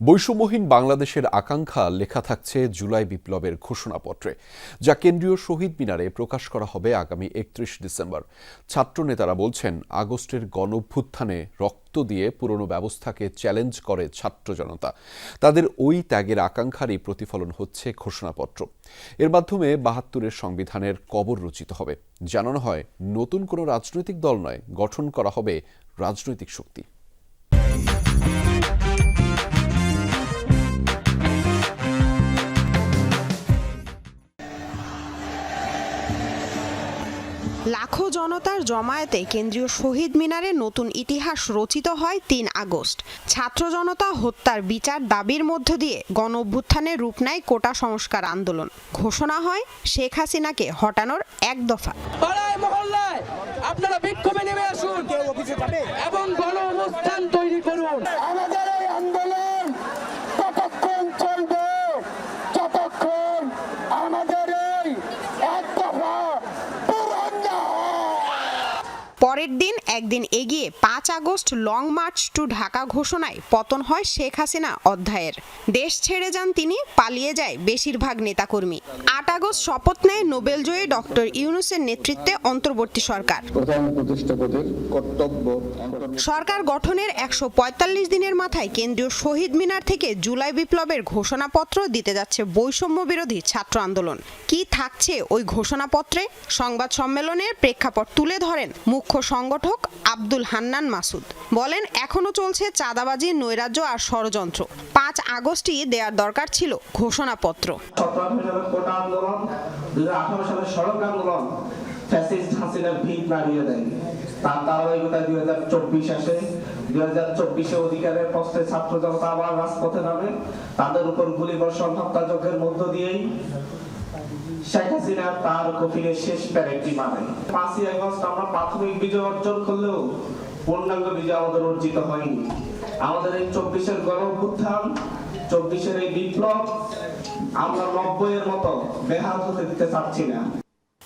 বৈষম্যহীন বাংলাদেশের আকাঙ্ক্ষা লেখা থাকছে জুলাই বিপ্লবের ঘোষণাপত্রে, যা কেন্দ্রীয় শহীদ মিনারে প্রকাশ করা হবে আগামী একত্রিশ ডিসেম্বর। ছাত্রনেতারা বলছেন, আগস্টের গণভ্যুত্থানে রক্ত দিয়ে পুরনো ব্যবস্থাকে চ্যালেঞ্জ করে ছাত্র জনতা। তাদের ওই ত্যাগের আকাঙ্ক্ষারই প্রতিফলন হচ্ছে ঘোষণাপত্র। এর মাধ্যমে বাহাত্তরের সংবিধানের কবর রচিত হবে। জানানো হয়, নতুন কোনো রাজনৈতিক দল নয়, গঠন করা হবে রাজনৈতিক শক্তি। লাখো জনতার জমায়েতে কেন্দ্রীয় শহীদ মিনারে নতুন ইতিহাস রচিত হয় তিন আগস্ট। ছাত্র জনতা হত্যার বিচার দাবির মধ্য দিয়ে গণ অভ্যুত্থানে রূপ নেয় কোটা সংস্কার আন্দোলন। ঘোষণা হয় শেখ হাসিনাকে হটানোর এক দফা। আপনারা বিক্ষোভে নেমে আসুন এবং গণ অবস্থান তৈরি করুন আমাদের এই আন্দোলন ততক্ষণ চলবে যতক্ষণ আমাদের এই এক দফা পূরণ না হয় পরের দিন একদিন এগিয়ে পাঁচ August long march to Dhaka ঘোষণায় পতন হয় শেখ হাসিনা অধ্যায়ের। দেশ ছেড়ে যান তিনি পালিয়ে যায় বেশিরভাগ নেতাকর্মী। আট আগস্ট শপথ নেয় নোবেলজয়ী ডক্টর ইউনুসের নেতৃত্বে অন্তর্বর্তী সরকার। সরকার গঠনের একশো পঁয়তাল্লিশ দিনের মাথায় কেন্দ্রীয় শহীদ মিনার থেকে জুলাই বিপ্লবের ঘোষণাপত্র দিতে যাচ্ছে বৈষম্য বিরোধী ছাত্র আন্দোলন। কি থাকছে ওই ঘোষণাপত্রে? সংবাদ সম্মেলনের প্রেক্ষাপট তুলে ধরেন মুখ্য সংগঠক আব্দুল হান্নান মাসুদ বলেন এখনও চলছে চাঁদাবাজি, নৈরাজ্য আর ষড়যন্ত্র। পাঁচ আগস্টই দেওয়ার দরকার ছিল ঘোষণাপত্র। ফ্যাসিস্ট ভিত তার ধারাবাহিকতা দুই হাজার চব্বিশ আসে। দুই হাজার চব্বিশে অধিকারের ছাত্র জনতা আবার রাজপথে নামে। তাদের উপর গুলি বর্ষণ হত্যাযজ্ঞের মধ্য দিয়েই শেখ হাসিনা তার কফিনের শেষ প্যারেকটি মানে পাঁচই আগস্ট আমরা প্রাথমিক বিজয় অর্জন করলেও পূর্ণাঙ্গ বিজয় আমাদের অর্জিত হয়নি। আমাদের এই চব্বিশের গণ উত্থান চব্বিশের এই বিপ্লব আমরা নব্বইয়ের মতো বেহাল হতে দিতে চাচ্ছি না।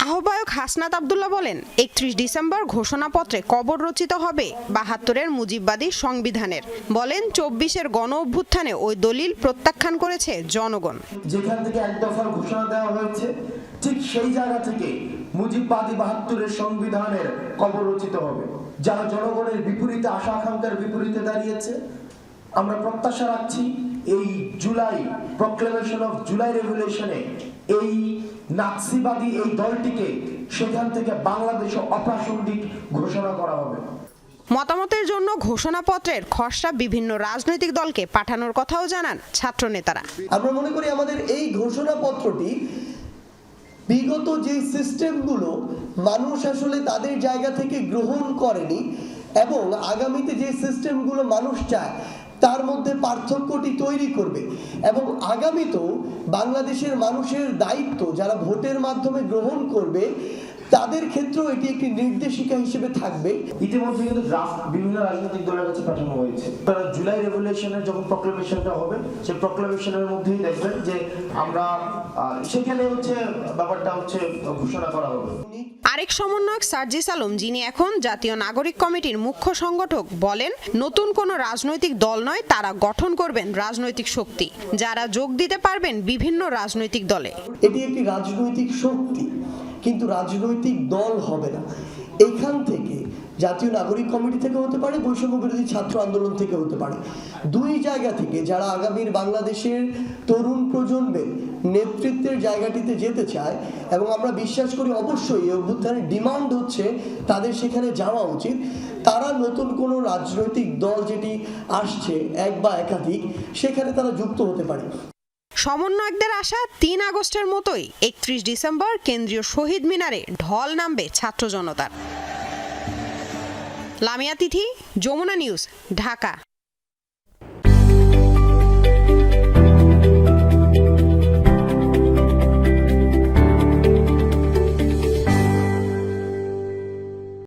আহ্বায়ক হাসনাত আবদুল্লাহ বলেন, একত্রিশ ডিসেম্বর ঘোষণাপত্রে কবর রচিত হবে বাহাত্তরের মুজিববাদী সংবিধানের। বলেন, চব্বিশের গণ অভ্যুত্থানে ওই দলিল প্রত্যাখ্যান করেছে জনগণ। যেখান থেকে এক দফার ঘোষণা দেওয়া হয়েছে, ঠিক সেই জায়গা থেকে মুজিববাদী বাহাত্তরের সংবিধানের কবর রচিত হবে, যারা জনগণের বিপরীতে আশা আকাঙ্ক্ষার বিপরীতে দাঁড়িয়েছে। আমরা প্রত্যাশা রাখছি এই জুলাই প্রক্লেমেশন অফ জুলাই রেভুলেশনে এই নাৎসিবাদী এই দলটিকে সেখান থেকে বাংলাদেশে অপ্রাসঙ্গিক ঘোষণা করা হবে। মতামতের জন্য ঘোষণাপত্রের খসড়া বিভিন্ন রাজনৈতিক দলকে পাঠানোর কথাও জানান ছাত্রনেতারা। আমরা মনে করি আমাদের এই ঘোষণাপত্রটি বিগত যে সিস্টেমগুলো মানুষ আসলে তাদের জায়গা থেকে গ্রহণ করেনি এবং আগামীতে যে সিস্টেমগুলো মানুষ চায় তার মধ্যে পার্থক্যটি তৈরি করবে। এবং আগামীতেও বাংলাদেশের মানুষের দায়িত্ব যারা ভোটের মাধ্যমে গ্রহণ করবে তাদের ক্ষেত্রেও এটি একটি নির্দেশিকা হিসেবে থাকবে। ইতিমধ্যে কিন্তু ড্রাফট বিভিন্ন রাজনৈতিক দলের কাছে পাঠানো হয়েছে। তারা জুলাই রেভলিউশনের যখন প্রক্লেমেশনটা হবে সেই প্রক্লেমেশনের মধ্যেই দেখবেন যে আমরা সেখানে হচ্ছে ব্যাপারটা হচ্ছে ঘোষণা করা হবে। আরেক সমন্বয়ক সার্জিস আলম যিনি এখন জাতীয় নাগরিক কমিটির মুখ্য সংগঠক বলেন নতুন কোনো রাজনৈতিক দল নয় তারা গঠন করবেন রাজনৈতিক শক্তি। যারা যোগ দিতে পারবেন বিভিন্ন রাজনৈতিক দলে। এটি একটি রাজনৈতিক শক্তি। কিন্তু রাজনৈতিক দল হবে না। এখান থেকে জাতীয় নাগরিক কমিটি থেকে হতে পারে, বৈষম্য বিরোধী ছাত্র আন্দোলন থেকে হতে পারে। দুই জায়গা থেকে যারা আগামীর বাংলাদেশের তরুণ প্রজন্মের নেতৃত্বের জায়গাটিতে যেতে চায় এবং আমরা বিশ্বাস করি অবশ্যই অভ্যুত্থানের ডিমান্ড হচ্ছে তাদের সেখানে যাওয়া উচিত, তারা নতুন কোনো রাজনৈতিক দল যেটি আসছে এক বা একাধিক, সেখানে তারা যুক্ত হতে পারে। সমন্বয়কদের আশা তিন আগস্টের মতোই একত্রিশ ডিসেম্বর কেন্দ্রীয় শহীদ মিনারে ঢল নামবে ছাত্র জনতার। লামিয়া তিথি, যমুনা নিউজ, ঢাকা।